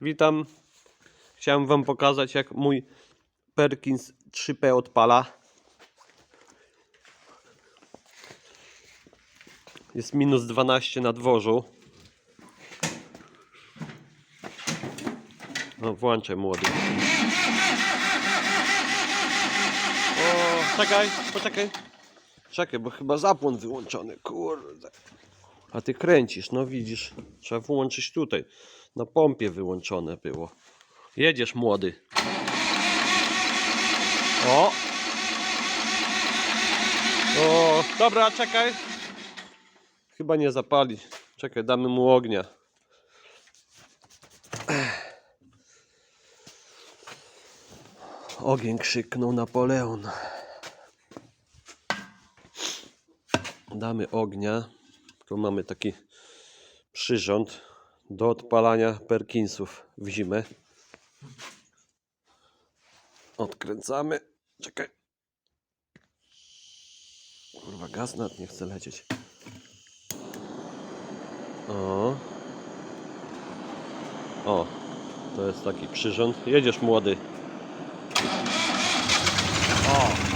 Witam. Chciałem Wam pokazać, jak mój Perkins 3P odpala. Jest minus 12 na dworzu. No, włączaj młody. O, czekaj, poczekaj. Czekaj, bo chyba zapłon wyłączony, kurde. A ty kręcisz, no widzisz. Trzeba włączyć tutaj. Na pompie wyłączone było. Jedziesz młody. O! O, dobra, czekaj. Chyba nie zapali. Czekaj, damy mu ognia. Ogień krzyknął Napoleon. Damy ognia. Tu mamy taki przyrząd do odpalania Perkinsów w zimę. Odkręcamy. Czekaj. Kurwa, gaz nad nie chce lecieć. O. O. To jest taki przyrząd. Jedziesz młody. O.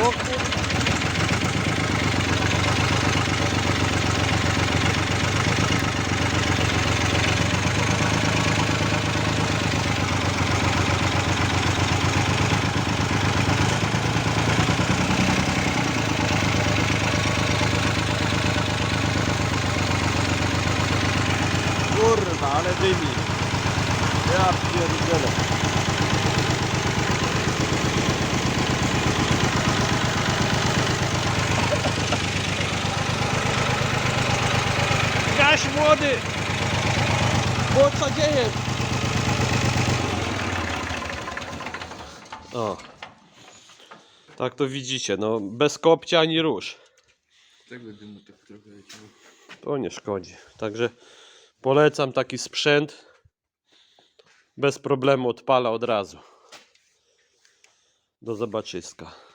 O kurwa. Kurwa, ale dymi. Ja pierdzielę. Gaś młody! Bo co dzieje? O. Tak to widzicie, no bez kopcia ani róż. Tego dymu tak trochę leciało. To nie szkodzi. Także polecam taki sprzęt. Bez problemu odpala od razu. Do zobaczyska.